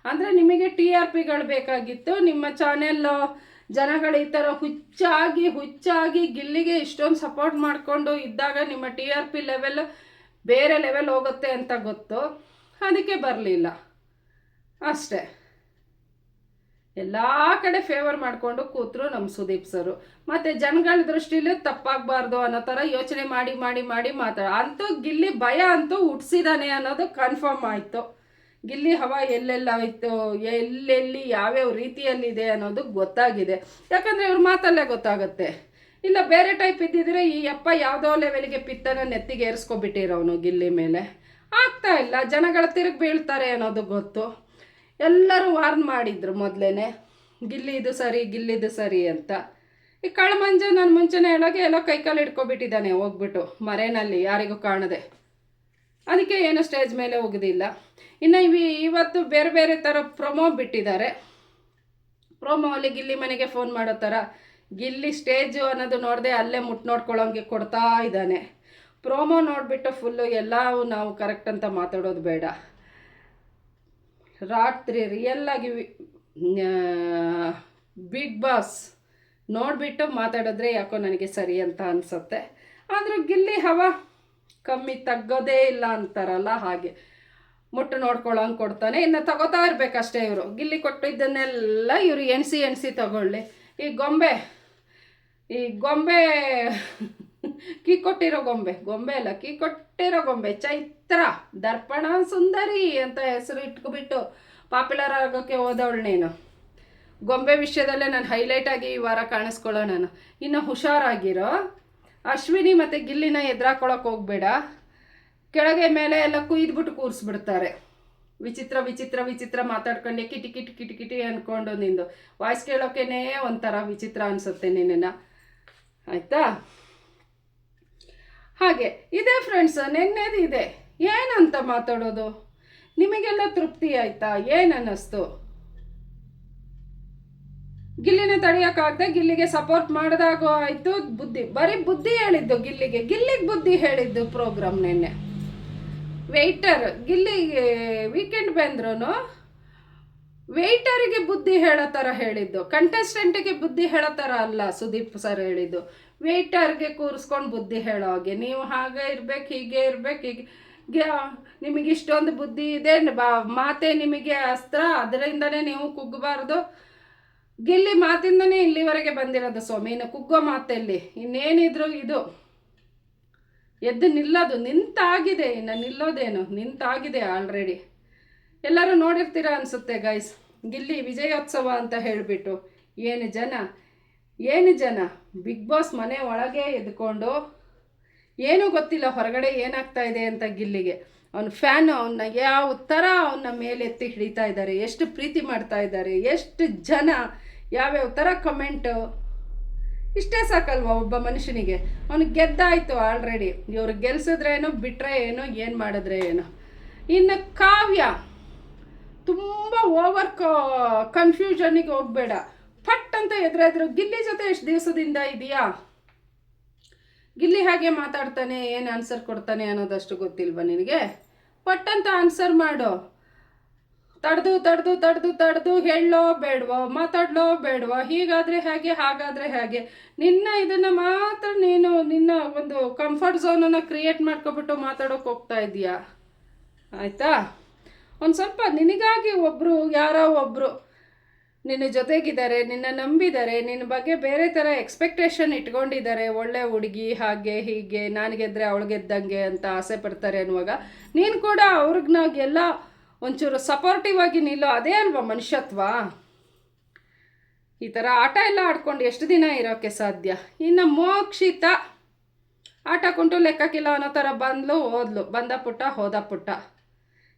ಅಂದರೆ ನಿಮಗೆ ಟಿ ಆರ್ ಪಿಗಳು ಬೇಕಾಗಿತ್ತು. ನಿಮ್ಮ ಚಾನೆಲ್ಲು ಜನಗಳು ಈ ಥರ ಹುಚ್ಚಾಗಿ ಹುಚ್ಚಾಗಿ ಗಿಲ್ಲಿಗೆ ಇಷ್ಟೊಂದು ಸಪೋರ್ಟ್ ಮಾಡಿಕೊಂಡು ಇದ್ದಾಗ ನಿಮ್ಮ ಟಿ ಆರ್ ಪಿ ಲೆವೆಲ್ ಬೇರೆ ಲೆವೆಲ್ ಹೋಗುತ್ತೆ ಅಂತ ಗೊತ್ತು. ಅದಕ್ಕೆ ಬರಲಿಲ್ಲ. ಅಷ್ಟೇ. ಎಲ್ಲ ಕಡೆ ಫೇವರ್ ಮಾಡಿಕೊಂಡು ಕೂತರು ನಮ್ಮ ಸುದೀಪ್ ಸರು. ಮತ್ತು ಜನಗಳ ದೃಷ್ಟಿಲಿ ತಪ್ಪಾಗಬಾರ್ದು ಅನ್ನೋ ಥರ ಯೋಚನೆ ಮಾಡಿ ಮಾಡಿ ಮಾಡಿ ಮಾತಾಡ ಅಂತೂ ಗಿಲ್ಲಿ ಭಯ ಅಂತೂ ಹುಟ್ಸಿದಾನೆ ಅನ್ನೋದು ಕನ್ಫರ್ಮ್ ಆಯಿತು. ಗಿಲ್ಲಿ ಹವಾ ಎಲ್ಲೆಲ್ಲ ಆಯಿತು ಎಲ್ಲೆಲ್ಲಿ ಯಾವ್ಯಾವ ರೀತಿಯಲ್ಲಿದೆ ಅನ್ನೋದು ಗೊತ್ತಾಗಿದೆ. ಯಾಕಂದರೆ ಇವ್ರ ಮಾತಲ್ಲೇ ಗೊತ್ತಾಗುತ್ತೆ. ಇಲ್ಲ, ಬೇರೆ ಟೈಪ್ ಇದ್ದಿದ್ರೆ ಈ ಅಪ್ಪ ಯಾವುದೋ ಲೆವೆಲ್ಗೆ ಪಿತ್ತನ ನೆತ್ತಿಗೆ ಏರಿಸ್ಕೊಬಿಟ್ಟಿರೋನು ಗಿಲ್ಲಿ ಮೇಲೆ. ಆಗ್ತಾ ಇಲ್ಲ, ಜನಗಳ ತಿರುಗಿ ಬೀಳ್ತಾರೆ ಅನ್ನೋದು ಗೊತ್ತು. ಎಲ್ಲರೂ ವಾರ್ನ್ ಮಾಡಿದ್ರು ಗಿಲ್ಲಿ ಇದು ಸರಿ ಗಿಲ್ಲಿದು ಸರಿ ಅಂತ. ಈ ಕಳ್ಮಂಜ ನಾನು ಮುಂಚೆನೇ ಹೇಳೋಕೆ ಎಲ್ಲ ಕೈಕಾಲು ಹಿಡ್ಕೊಬಿಟ್ಟಿದ್ದಾನೆ, ಹೋಗ್ಬಿಟ್ಟು ಮರೇನಲ್ಲಿ, ಯಾರಿಗೂ ಕಾಣದೆ. ಅದಕ್ಕೆ ಏನು ಸ್ಟೇಜ್ ಮೇಲೆ ಹೋಗೋದಿಲ್ಲ. ಇನ್ನು ಇವಿ ಇವತ್ತು ಬೇರೆ ಬೇರೆ ಥರ ಪ್ರೊಮೋ ಬಿಟ್ಟಿದ್ದಾರೆ. ಪ್ರೊಮೋ ಅಲ್ಲಿ ಗಿಲ್ಲಿ ಮನೆಗೆ ಫೋನ್ ಮಾಡೋ ಥರ ಗಿಲ್ಲಿ ಸ್ಟೇಜು ಅನ್ನೋದು ನೋಡದೆ ಅಲ್ಲೇ ಮುಟ್ಟು ನೋಡ್ಕೊಳ್ಳೋಂಗೆ ಕೊಡ್ತಾ ಇದ್ದಾನೆ. ಪ್ರೋಮೋ ನೋಡಿಬಿಟ್ಟು ಫುಲ್ಲು ಎಲ್ಲವೂ ನಾವು ಕರೆಕ್ಟ್ ಅಂತ ಮಾತಾಡೋದು ಬೇಡ. ರಾತ್ರಿ ರಿಯಲ್ ಆಗಿ ಬಿಗ್ ಬಾಸ್ ನೋಡಿಬಿಟ್ಟು ಮಾತಾಡಿದ್ರೆ ಯಾಕೋ ನನಗೆ ಸರಿ ಅಂತ ಅನಿಸುತ್ತೆ. ಆದರೂ ಗಿಲ್ಲಿ ಹವ ಕಮ್ಮಿ ತಗ್ಗೋದೇ ಇಲ್ಲ ಅಂತಾರಲ್ಲ ಹಾಗೆ. ಮುಟ್ಟು ನೋಡ್ಕೊಳ್ಳೋಂಗೆ ಕೊಡ್ತಾನೆ. ಇನ್ನು ತಗೋತಾ ಇರಬೇಕಷ್ಟೇ ಇವರು. ಗಿಲ್ಲಿ ಕೊಟ್ಟಿದ್ದನ್ನೆಲ್ಲ ಇವರು ಎಣಿಸಿ ಎಣಿಸಿ ತಗೊಳ್ಳಿ. ಈ ಗೊಂಬೆ ಈ ಗೊಂಬೆ, ಕೀ ಕೊಟ್ಟಿರೋ ಗೊಂಬೆ ಗೊಂಬೆ ಅಲ್ಲ, ಕೀ ಕೊಟ್ಟಿರೋ ಗೊಂಬೆ, ಚೈತ್ರ, ದರ್ಪಣ ಸುಂದರಿ ಅಂತ ಹೆಸರು ಇಟ್ಕೊಬಿಟ್ಟು ಪಾಪ್ಯುಲರ್ ಆಗೋಕ್ಕೆ ಹೋದವಳು ನೀನು. ಗೊಂಬೆ ವಿಷಯದಲ್ಲೇ ನಾನು ಹೈಲೈಟ್ ಆಗಿ ಈ ವಾರ ಕಾಣಿಸ್ಕೊಳ್ಳೋ ನಾನು. ಇನ್ನು ಹುಷಾರಾಗಿರೋ ಅಶ್ವಿನಿ ಮತ್ತು ಗಿಲ್ಲಿನ ಎದುರಾಕೊಳ್ಳೋಕೆ ಹೋಗ್ಬೇಡ. ಕೆಳಗೆ ಮೇಲೆ ಎಲ್ಲ ಕುಯ್ದ್ಬಿಟ್ಟು ಕೂರಿಸ್ಬಿಡ್ತಾರೆ. ವಿಚಿತ್ರ ವಿಚಿತ್ರ ವಿಚಿತ್ರ ಮಾತಾಡ್ಕೊಂಡೆ, ಕಿಟಿ ಕಿಟಿ ಕಿಟಿ ಕಿಟಿ ಅಂದ್ಕೊಂಡು ನಿಂದು. ವಾಯ್ಸ್ ಕೇಳೋಕೆನೇ ಒಂಥರ ವಿಚಿತ್ರ ಅನಿಸುತ್ತೆ ನಿನ್ನನ್ನು. ಆಯಿತಾ? ಹಾಗೆ, ಇದೆ ಫ್ರೆಂಡ್ಸ್ ನೆನ್ನೆದು ಇದೆ. ಏನಂತ ಮಾತಾಡೋದು? ನಿಮಗೆಲ್ಲ ತೃಪ್ತಿ ಆಯ್ತಾ? ಏನು ಅನ್ನಿಸ್ತು? ಗಿಲ್ಲಿನ ತಡೆಯೋಕ್ಕಾಗದೆ ಗಿಲ್ಲಿಗೆ ಸಪೋರ್ಟ್ ಮಾಡಿದಾಗೂ ಆಯಿತು. ಬುದ್ಧಿ, ಬರೀ ಬುದ್ಧಿ ಹೇಳಿದ್ದು ಗಿಲ್ಲಿಗೆ. ಗಿಲ್ಲಿಗೆ ಬುದ್ಧಿ ಹೇಳಿದ್ದು ಪ್ರೋಗ್ರಾಮ್ ನಿನ್ನೆ. ವೆಯ್ಟರ್ ಗಿಲ್ಲಿಗೆ ವೀಕೆಂಡ್ ಬಂದ್ರು ವೆಯ್ಟರಿಗೆ ಬುದ್ಧಿ ಹೇಳೋ ಥರ ಹೇಳಿದ್ದು. ಕಂಟೆಸ್ಟೆಂಟಿಗೆ ಬುದ್ಧಿ ಹೇಳೋ ಥರ ಅಲ್ಲ ಸುದೀಪ್ ಸರ್ ಹೇಳಿದ್ದು. ವೆಯ್ಟರ್ಗೆ ಕೂರಿಸ್ಕೊಂಡು ಬುದ್ಧಿ ಹೇಳೋ ಹಾಗೆ. ನೀವು ಹಾಗೆ ಇರ್ಬೇಕು, ಹೀಗೆ ಇರ್ಬೇಕು, ಹೀಗೆ. ನಿಮಗೆ ಇಷ್ಟೊಂದು ಬುದ್ಧಿ ಇದೆ. ಬಾ, ಮಾತೆ ನಿಮಗೆ ಅಸ್ತ್ರ. ಅದರಿಂದನೇ ನೀವು ಕುಗ್ಗಬಾರ್ದು. ಗಿಲ್ಲಿ ಮಾತಿಂದನೇ ಇಲ್ಲಿವರೆಗೆ ಬಂದಿರೋದು ಸ್ವಾಮಿ. ಇನ್ನು ಕುಗ್ಗೋ ಮಾತಲ್ಲಿ. ಇನ್ನೇನಿದ್ರು ಇದು. ಎದ್ದು ನಿಲ್ಲೋದು. ನಿಂತಾಗಿದೆ. ಇನ್ನು ನಿಲ್ಲೋದೇನು? ನಿಂತಾಗಿದೆ ಆಲ್ರೆಡಿ ಎಲ್ಲರೂ ನೋಡಿರ್ತೀರ ಅನಿಸುತ್ತೆ ಗೈಸ್ ಗಿಲ್ಲಿ ವಿಜಯೋತ್ಸವ ಅಂತ ಹೇಳಿಬಿಟ್ಟು. ಏನು ಜನ? ಏನು ಜನ? ಬಿಗ್ ಬಾಸ್ ಮನೆ ಒಳಗೆ ಎದ್ಕೊಂಡು ಏನೂ ಗೊತ್ತಿಲ್ಲ, ಹೊರಗಡೆ ಏನಾಗ್ತಾ ಇದೆ ಅಂತ ಗಿಲ್ಲಿಗೆ. ಅವನ ಫ್ಯಾನ್ ಅವನ್ನ ಯಾವ ಥರ ಅವನ್ನ ಮೇಲೆತ್ತಿ ಹಿಡಿತಾ ಇದ್ದಾರೆ, ಎಷ್ಟು ಪ್ರೀತಿ ಮಾಡ್ತಾ ಇದ್ದಾರೆ, ಎಷ್ಟು ಜನ ಯಾವ್ಯಾವ ಥರ ಕಮೆಂಟು ಇಷ್ಟೇ ಸಾಕಲ್ವಾ ಒಬ್ಬ ಮನುಷ್ಯನಿಗೆ? ಅವನು ಗೆದ್ದಾಯಿತು ಆಲ್ರೆಡಿ ಇವ್ರು ಏನೋ ಬಿಟ್ಟರೆ ಏನೋ, ಏನು ಮಾಡಿದ್ರೆ ಏನೋ? ಇನ್ನು ಕಾವ್ಯ, ತುಂಬ ಓವರ್ ಕನ್ಫ್ಯೂಷನಿಗೆ ಹೋಗಬೇಡ. ಫಟ್ ಅಂತ ಎದುರೆದ್ರು, ಗಿಲ್ಲಿ ಜೊತೆ ಎಷ್ಟು ದಿವಸದಿಂದ ಇದೆಯಾ ಗಿಲ್ಲಿ ಹಾಗೆ ಮಾತಾಡ್ತಾನೆ, ಏನು ಆನ್ಸರ್ ಕೊಡ್ತಾನೆ ಅನ್ನೋದಷ್ಟು ಗೊತ್ತಿಲ್ವಾ ನಿನಗೆ? ಪಟ್ ಅಂತ ಆನ್ಸರ್ ಮಾಡು. ತಡೆದು ತಡೆದು ತಡೆದು ತಡೆದು ಹೇಳೋ ಬೇಡವೋ, ಮಾತಾಡ್ಲೋ ಬೇಡವೋ, ಹೀಗಾದರೆ ಹೇಗೆ, ಹಾಗಾದರೆ ಹೇಗೆ? ನಿನ್ನ ಇದನ್ನು ಮಾತ್ರ ನೀನು, ನಿನ್ನ ಒಂದು ಕಂಫರ್ಟ್ ಝೋನನ್ನು ಕ್ರಿಯೇಟ್ ಮಾಡ್ಕೊಬಿಟ್ಟು ಮಾತಾಡೋಕೆ ಹೋಗ್ತಾ ಇದೀಯಾ ಆಯಿತಾ? ಒಂದು ಸ್ವಲ್ಪ ನಿನಗಾಗಿ ಒಬ್ಬರು ಯಾರೋ ಒಬ್ಬರು ನಿನ್ನ ಜೊತೆಗಿದ್ದಾರೆ, ನಿನ್ನ ನಂಬಿದ್ದಾರೆ, ನಿನ್ನ ಬಗ್ಗೆ ಬೇರೆ ಥರ ಎಕ್ಸ್ಪೆಕ್ಟೇಷನ್ ಇಟ್ಕೊಂಡಿದ್ದಾರೆ, ಒಳ್ಳೆ ಹುಡುಗಿ ಹಾಗೆ ಹೀಗೆ, ನಾನು ಗೆದ್ದರೆ ಅವಳು ಗೆದ್ದಂಗೆ ಅಂತ ಆಸೆ ಪಡ್ತಾರೆ ಅನ್ನುವಾಗ, ನೀನು ಕೂಡ ಅವ್ರಿಗ್ನಾಗೆಲ್ಲ ಒಂಚೂರು ಸಪೋರ್ಟಿವ್ ಆಗಿ ನಿಲ್ಲೋ ಅದೇ ಅಲ್ವಾ ಮನುಷ್ಯತ್ವ? ಈ ಥರ ಆಟ ಎಲ್ಲ ಆಡ್ಕೊಂಡು ಎಷ್ಟು ದಿನ ಇರೋಕ್ಕೆ ಸಾಧ್ಯ? ಇನ್ನು ಮೋಕ್ಷಿತ ಆಟ ಕುಂಟು ಲೆಕ್ಕಕ್ಕಿಲ್ಲ ಅನ್ನೋ ಥರ ಬಂದಲು, ಹೋದ್ಲು, ಬಂದ ಪುಟ್ಟ, ಹೋದ ಪುಟ್ಟ.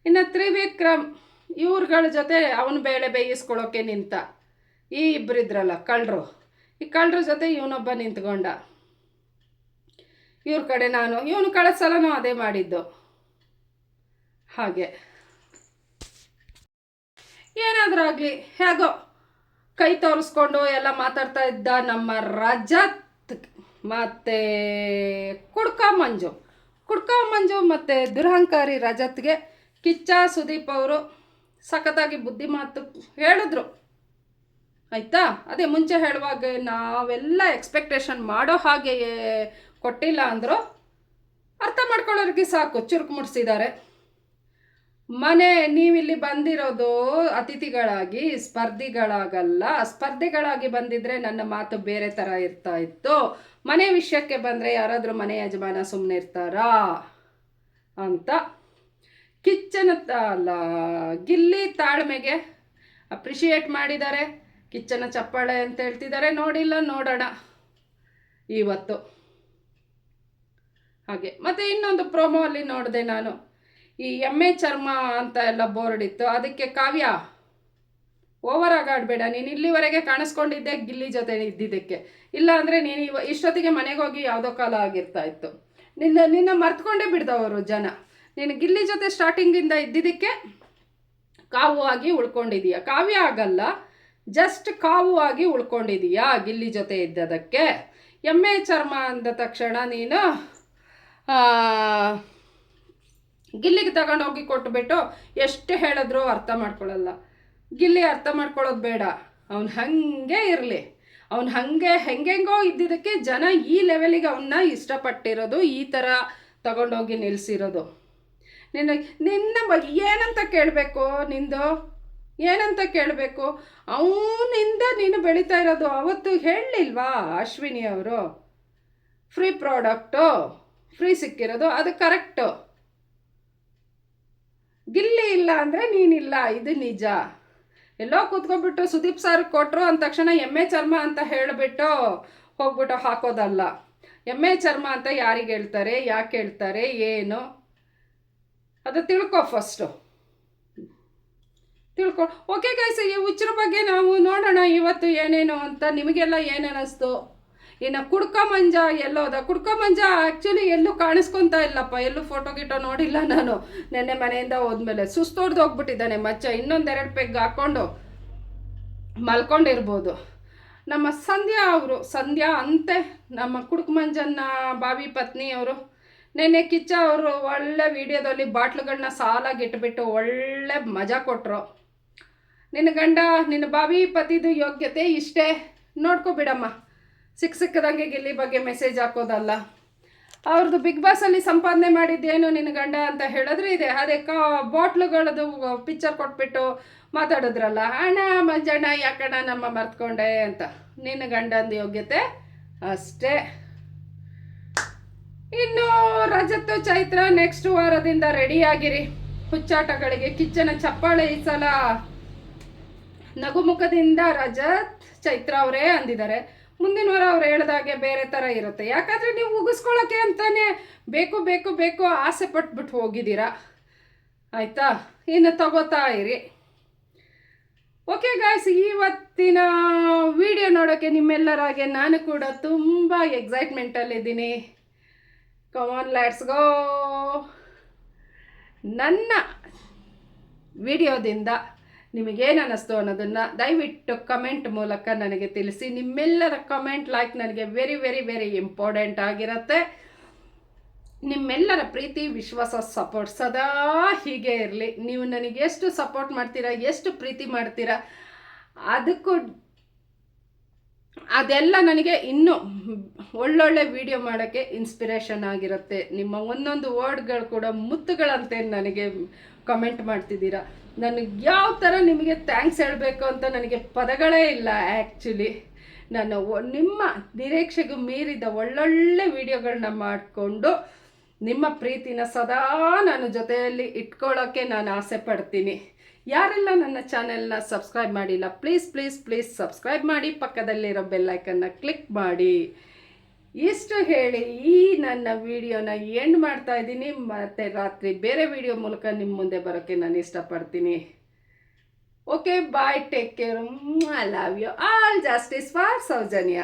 ಇನ್ನು ತ್ರಿವಿಕ್ರಮ್ ಇವ್ರುಗಳ ಜೊತೆ ಅವನ ಬೇಳೆ ಬೇಯಿಸ್ಕೊಳ್ಳೋಕೆ ನಿಂತ. ಈ ಇಬ್ಬರಿದ್ರಲ್ಲ ಕಳ್ಳರು ಈ ಕಳ್ಳರ ಜೊತೆ ಇವನೊಬ್ಬ ನಿಂತ್ಕೊಂಡ. ಇವ್ರ ಕಡೆ ನಾನು, ಇವನು ಕಳೆದ ಸಲನೂ ಅದೇ ಮಾಡಿದ್ದು. ಹಾಗೆ. ಏನಾದರೂ ಆಗಲಿ, ಹೇಗೋ. ಕೈ ತೋರಿಸ್ಕೊಂಡು ಎಲ್ಲ ಮಾತಾಡ್ತಾ ಇದ್ದ ನಮ್ಮ ರಜತ್ ಮತ್ತು ಕುಡ್ಕ ಮಂಜು. ಕುಡ್ಕ ಮಂಜು ಮತ್ತು ದುರಹಂಕಾರಿ ರಜತ್ಗೆ ಕಿಚ್ಚ ಸುದೀಪ್ ಅವರು ಸಖತ್ತಾಗಿ ಬುದ್ಧಿ ಮಾತು ಹೇಳಿದ್ರು. ಆಯಿತಾ? ಅದೇ ಮುಂಚೆ ಹೇಳುವಾಗ ನಾವೆಲ್ಲ ಎಕ್ಸ್ಪೆಕ್ಟೇಷನ್ ಮಾಡೋ ಹಾಗೆ ಕೊಟ್ಟಿಲ್ಲ ಅಂದರು ಅರ್ಥ ಮಾಡ್ಕೊಳ್ಳೋರಿಗೆ ಸಾಕು, ಚುರುಕು ಮುಡಿಸಿದ್ದಾರೆ ಮನೆ, ನೀವಿಲ್ಲಿ ಬಂದಿರೋದು ಅತಿಥಿಗಳಾಗಿ, ಸ್ಪರ್ಧಿಗಳಾಗಲ್ಲ. ಸ್ಪರ್ಧಿಗಳಾಗಿ ಬಂದಿದ್ರೆ ನನ್ನ ಮಾತು ಬೇರೆ ಥರ ಇರ್ತಾ ಇತ್ತು. ಮನೆ ವಿಷಯಕ್ಕೆ ಬಂದರೆ ಯಾರಾದರೂ ಮನೆ ಯಜಮಾನ ಸುಮ್ಮನೆ ಇರ್ತಾರಾ ಅಂತ. ಕಿಚ್ಚನ ಅಲ್ಲ ಗಿಲ್ಲಿ ತಾಳ್ಮೆಗೆ ಅಪ್ರಿಷಿಯೇಟ್ ಮಾಡಿದ್ದಾರೆ. ಕಿಚ್ಚನ ಚಪ್ಪಾಳೆ ಅಂತ ಹೇಳ್ತಿದ್ದಾರೆ. ನೋಡಿಲ್ಲ, ನೋಡೋಣ ಇವತ್ತು. ಹಾಗೆ, ಮತ್ತು ಇನ್ನೊಂದು ಪ್ರೋಮೋ ಅಲ್ಲಿ ನೋಡಿದೆ ನಾನು. ಈ ಎಮ್ಮೆ ಚರ್ಮ ಅಂತ ಎಲ್ಲ ಬೋರ್ಡ್ ಇತ್ತು. ಅದಕ್ಕೆ ಕಾವ್ಯ ಓವರ್ ಆಗಿ ಆಡಬೇಡ. ನೀನು ಇಲ್ಲಿವರೆಗೆ ಕಾಣಿಸ್ಕೊಂಡಿದ್ದೆ, ಗಿಲ್ಲಿ ಜೊತೆ ಇದ್ದಿದ್ದಕ್ಕೆ. ಇಲ್ಲ ಅಂದರೆ ನೀನು ಇವ, ಇಷ್ಟೊತ್ತಿಗೆ ಮನೆಗೆ ಹೋಗಿ ಯಾವುದೋ ಕಾಲ ಆಗಿರ್ತಾ ಇತ್ತು. ನಿನ್ನ ನಿನ್ನ ಮರ್ತ್ಕೊಂಡೇ ಬಿಡ್ದವರು ಜನ. ನೀನು ಗಿಲ್ಲಿ ಜೊತೆ ಸ್ಟಾರ್ಟಿಂಗಿಂದ ಇದ್ದಿದ್ದಕ್ಕೆ ಕಾವು ಆಗಿ ಉಳ್ಕೊಂಡಿದೀಯ. ಕಾವ್ಯ ಆಗಲ್ಲ ಜಸ್ಟ್ ಕಾವು ಆಗಿ ಉಳ್ಕೊಂಡಿದೀಯಾ ಗಿಲ್ಲಿ ಜೊತೆ ಇದ್ದದಕ್ಕೆ. ಎಮ್ಮೆ ಚರ್ಮ ಅಂದ ತಕ್ಷಣ ನೀನು ಗಿಲ್ಲಿಗೆ ತಗೊಂಡೋಗಿ ಕೊಟ್ಬಿಟ್ಟು ಎಷ್ಟು ಹೇಳಿದ್ರು ಅರ್ಥ ಮಾಡ್ಕೊಳ್ಳಲ್ಲ. ಗಿಲ್ಲಿ ಅರ್ಥ ಮಾಡ್ಕೊಳ್ಳೋದು ಬೇಡ. ಅವನು ಹಾಗೆ ಇರಲಿ. ಅವನು ಹಾಗೆ ಹೆಂಗೆಂಗೋ ಇದ್ದಿದ್ದಕ್ಕೆ ಜನ ಈ ಲೆವೆಲಿಗೆ ಅವನ್ನ ಇಷ್ಟಪಟ್ಟಿರೋದು, ಈ ಥರ ತಗೊಂಡೋಗಿ ನಿಲ್ಲಿಸಿರೋದು ನಿನ್ನ ನಿನ್ನ ಬಗ್ಗೆ ಏನಂತ ಕೇಳಬೇಕು ನಿಂದು? ಏನಂತ ಕೇಳಬೇಕು? ಅವನಿಂದ ನೀನು ಬೆಳೀತಾ ಇರೋದು ಅವತ್ತು ಹೇಳಲಿಲ್ವಾ ಅಶ್ವಿನಿ ಅವರು? ಫ್ರೀ ಪ್ರಾಡಕ್ಟು ಫ್ರೀ ಸಿಕ್ಕಿರೋದು ಅದು ಕರೆಕ್ಟು ಗಿಲ್ಲಿ ಇಲ್ಲ ಅಂದರೆ ನೀನಿಲ್ಲ, ಇದು ನಿಜ. ಎಲ್ಲೋ ಕೂತ್ಕೊಂಡ್ಬಿಟ್ಟು ಸುದೀಪ್ ಸರ್ ಕೊಟ್ಟರು ಅಂದ ತಕ್ಷಣ ಎಮ್ಮೆ ಚರ್ಮ ಅಂತ ಹೇಳಿಬಿಟ್ಟು ಹೋಗ್ಬಿಟ್ಟು ಹಾಕೋದಲ್ಲ. ಎಮ್ಮೆ ಚರ್ಮ ಅಂತ ಯಾರಿಗೆ ಹೇಳ್ತಾರೆ, ಯಾಕೆ ಹೇಳ್ತಾರೆ, ಏನು? ಅದು ತಿಳ್ಕೊ ಫಸ್ಟು ತಿಳ್ಕೊ. ಓಕೆ ಗೈಸ್ ಈ ಹುಚ್ಚರ ಬಗ್ಗೆ ನಾವು ನೋಡೋಣ ಇವತ್ತು ಏನೇನು ಅಂತ. ನಿಮಗೆಲ್ಲ ಏನೇನಿಸ್ತು? ಇನ್ನು ಕುಡ್ಕ ಮಂಜ ಎಲ್ಲೋದ ಕುಡ್ಕ ಮಂಜ ಆ್ಯಕ್ಚುಲಿ ಎಲ್ಲೂ ಕಾಣಿಸ್ಕೊತಾ ಇಲ್ಲಪ್ಪ. ಎಲ್ಲೂ ಫೋಟೋ ಗಿಟೋ ನೋಡಿಲ್ಲ ನಾನು. ನೆನ್ನೆ ಮನೆಯಿಂದ ಹೋದ್ಮೇಲೆ ಸುಸ್ತೋಡ್ದು ಹೋಗ್ಬಿಟ್ಟಿದ್ದಾನೆ ಮಚ್ಚ. ಇನ್ನೊಂದೆರಡು ಪೆಗ್ ಹಾಕ್ಕೊಂಡು ಮಲ್ಕೊಂಡಿರ್ಬೋದು. ನಮ್ಮ ಸಂಧ್ಯಾ ಅವರು, ಸಂಧ್ಯಾ ಅಂತೆ, ನಮ್ಮ ಕುಡ್ಕ ಮಂಜನ್ನ ಬಾವಿ ಪತ್ನಿ ಅವರು. ನೆನ್ನೆ ಕಿಚ್ಚ ಅವರು ಒಳ್ಳೆ ವಿಡಿಯೋದಲ್ಲಿ ಬಾಟ್ಲುಗಳನ್ನ ಸಾಲಾಗಿ ಇಟ್ಬಿಟ್ಟು ಒಳ್ಳೆ ಮಜಾ ಕೊಟ್ಟರು ನಿನ್ನ ಗಂಡ, ನಿನ್ನ ಬಾವಿ ಪತಿದು ಯೋಗ್ಯತೆ ಇಷ್ಟೇ. ನೋಡ್ಕೊಬಿಡಮ್ಮ ಸಿಕ್ಕ ಸಿಕ್ಕದಂಗೆ ಗಿಲ್ಲಿ ಬಗ್ಗೆ ಮೆಸೇಜ್ ಹಾಕೋದಲ್ಲ. ಅವ್ರದ್ದು ಬಿಗ್ ಬಾಸಲ್ಲಿ ಸಂಪಾದನೆ ಮಾಡಿದ್ದೇನು ನಿನ್ನ ಗಂಡ ಅಂತ ಹೇಳಿದ್ರೆ ಇದೆ. ಅದೇ ಕಾ ಬಾಟ್ಲುಗಳದ್ದು ಪಿಕ್ಚರ್ ಕೊಟ್ಬಿಟ್ಟು ಮಾತಾಡಿದ್ರಲ್ಲ. ಅಣ್ಣ, ಮಂಜಣ್ಣ, ಯಾಕಣ್ಣ ನಮ್ಮ ಮರ್ತ್ಕೊಂಡೆ? ಅಂತ. ನಿನ್ನ ಗಂಡಂದು ಯೋಗ್ಯತೆ ಅಷ್ಟೇ. ಇನ್ನು ರಜತ್ತು ಚೈತ್ರ ನೆಕ್ಸ್ಟ್ ವಾರದಿಂದ ರೆಡಿಯಾಗಿರಿ. ಹುಚ್ಚಾಟಗಳಿಗೆ ಕಿಚ್ಚನ ಚಪ್ಪಾಳೆ ಈ ಸಲ ನಗುಮುಖದಿಂದ ರಜತ್ ಚೈತ್ರ ಅವರೇ ಅಂದಿದ್ದಾರೆ. ಮುಂದಿನ ವಾರ ಅವ್ರು ಹೇಳ್ದಾಗೆ ಬೇರೆ ಥರ ಇರುತ್ತೆ. ಯಾಕಂದರೆ ನೀವು ಉಗಿಸ್ಕೊಳ್ಳೋಕೆ ಅಂತಾನೆ ಬೇಕು ಬೇಕು ಬೇಕು ಆಸೆ ಪಟ್ಬಿಟ್ಟು ಹೋಗಿದ್ದೀರಾ. ಆಯಿತಾ? ಇನ್ನು ತಗೋತಾ ಇರಿ. ಓಕೆ ಗಾಯ್ಸ್ ಇವತ್ತಿನ ವಿಡಿಯೋ ನೋಡೋಕ್ಕೆ ನಿಮ್ಮೆಲ್ಲರಾಗೆ ನಾನು ಕೂಡ ತುಂಬ ಎಕ್ಸೈಟ್ಮೆಂಟಲ್ಲಿದ್ದೀನಿ ಕಮಾನ್ ಲೆಟ್ಸ್ ಗೋ ನನ್ನ ವಿಡಿಯೋದಿಂದ ನಿಮಗೇನು ಅನ್ನಿಸ್ತು ಅನ್ನೋದನ್ನು ದಯವಿಟ್ಟು ಕಮೆಂಟ್ ಮೂಲಕ ನನಗೆ ತಿಳಿಸಿ. ನಿಮ್ಮೆಲ್ಲರ ಕಮೆಂಟ್ ಲೈಕ್ ನನಗೆ ವೆರಿ ವೆರಿ ವೆರಿ ಇಂಪಾರ್ಟೆಂಟ್ ಆಗಿರುತ್ತೆ. ನಿಮ್ಮೆಲ್ಲರ ಪ್ರೀತಿ, ವಿಶ್ವಾಸ ಸಪೋರ್ಟ್ ಸದಾ ಹೀಗೆ ಇರಲಿ. ನೀವು ನನಗೆ ಎಷ್ಟು ಸಪೋರ್ಟ್ ಮಾಡ್ತೀರಾ, ಎಷ್ಟು ಪ್ರೀತಿ ಮಾಡ್ತೀರಾ, ಅದಕ್ಕೂ ಅದೆಲ್ಲ ನನಗೆ ಇನ್ನೂ ಒಳ್ಳೊಳ್ಳೆ ವಿಡಿಯೋ ಮಾಡೋಕ್ಕೆ ಇನ್ಸ್ಪಿರೇಷನ್ ಆಗಿರುತ್ತೆ. ನಿಮ್ಮ ಒಂದೊಂದು ವರ್ಡ್ಗಳು ಕೂಡ ಮುತ್ತುಗಳಂತೆ ನನಗೆ ಕಮೆಂಟ್ ಮಾಡ್ತಿದ್ದೀರಾ. ನನಗೆ ಯಾವ ಥರ ನಿಮಗೆ ಥ್ಯಾಂಕ್ಸ್ ಹೇಳಬೇಕು ಅಂತ ನನಗೆ ಪದಗಳೇ ಇಲ್ಲ ಆ್ಯಕ್ಚುಲಿ ನಾನು ನಿಮ್ಮ ನಿರೀಕ್ಷೆಗೂ ಮೀರಿದ ಒಳ್ಳೊಳ್ಳೆ ವಿಡಿಯೋಗಳನ್ನ ಮಾಡಿಕೊಂಡು ನಿಮ್ಮ ಪ್ರೀತಿನ ಸದಾ ನಾನು ಜೊತೆಯಲ್ಲಿ ಇಟ್ಕೊಳ್ಳೋಕ್ಕೆ ನಾನು ಆಸೆ ಪಡ್ತೀನಿ. ಯಾರೆಲ್ಲ ನನ್ನ ಚಾನೆಲ್ನ ಸಬ್ಸ್ಕ್ರೈಬ್ ಮಾಡಿಲ್ಲ ಪ್ಲೀಸ್ ಪ್ಲೀಸ್ ಪ್ಲೀಸ್ ಸಬ್ಸ್ಕ್ರೈಬ್ ಮಾಡಿ, ಪಕ್ಕದಲ್ಲಿರೋ ಬೆಲ್ಲೈಕನ್ನ ಕ್ಲಿಕ್ ಮಾಡಿ. ಇಷ್ಟು ಹೇಳಿ ಈ ನನ್ನ ವಿಡಿಯೋನ ಎಂಡ್ ಮಾಡ್ತಾ ಇದ್ದೀನಿ. ಮತ್ತು ರಾತ್ರಿ ಬೇರೆ ವಿಡಿಯೋ ಮೂಲಕ ನಿಮ್ಮ ಮುಂದೆ ಬರೋಕ್ಕೆ ನಾನು ಇಷ್ಟಪಡ್ತೀನಿ. Okay bye take care I love you all justice for Soujanya